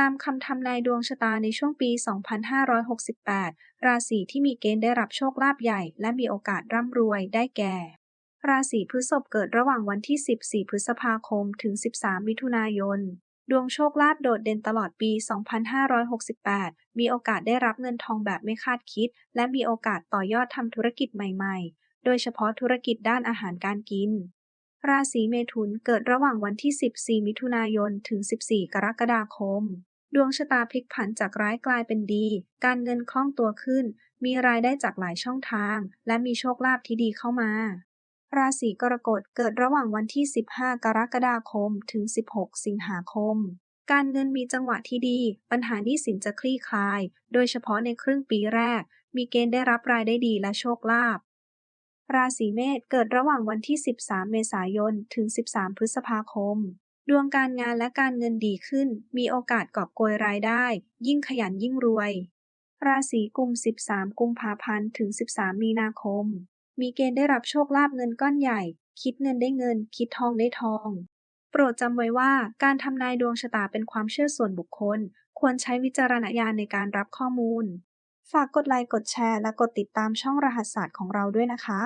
ตามคำทำนายดวงชะตาในช่วงปี 2568 ราศีที่มีเกณฑ์ได้รับโชคลาภใหญ่ และมีโอกาสร่ำรวยได้แก่ ราศีพฤษภเกิดระหว่างวันที่ 14 พฤษภาคม ถึง 13 มิถุนายน ดวงโชคลาภโดดเด่นตลอดปี 2568 มีโอกาสได้รับเงินทองแบบไม่คาดคิด และมีโอกาสต่อยอดทำธุรกิจใหม่ๆ โดยเฉพาะธุรกิจด้านอาหารการกินราศีเมถุนเกิดระหว่างวันที่ 14 มิถุนายน ถึง 14 กรกฎาคม ดวงชะตาพลิกผันจากร้ายกลายเป็นดี การเงินคล่องตัวขึ้น มีรายได้จากหลายช่องทาง และมีโชคลาภที่ดีเข้ามา ราศีกรกฎเกิดระหว่างวันที่ 15 กรกฎาคม ถึง 16 สิงหาคม การเงินมีจังหวะที่ดี ปัญหาหนี้สินจะคลี่คลาย โดยเฉพาะในครึ่งปีแรก มีเกณฑ์ได้รับรายได้ดีและโชคลาภราศีเมษเกิดระหว่างวันที่ 13 เมษายน ถึง 13 พฤษภาคม ดวงการงานและการเงินดีขึ้น มีโอกาสกอบโกยรายได้ ยิ่งขยันยิ่งรวย ราศีกุม 13 กุมภาพันธ์ ถึง 13 มีนาคม มีเกณฑ์ได้รับโชคลาภเงินก้อนใหญ่ คิดเงินได้เงิน คิดทองได้ทอง โปรดจำไว้ว่าการทำนายดวงชะตาเป็นความเชื่อส่วนบุคคล ควรใช้วิจารณญาณในการรับข้อมูล ฝากกดไลค์ กดแชร์ และกดติดตามช่องรหัสศาสตร์ของเราด้วยนะคะ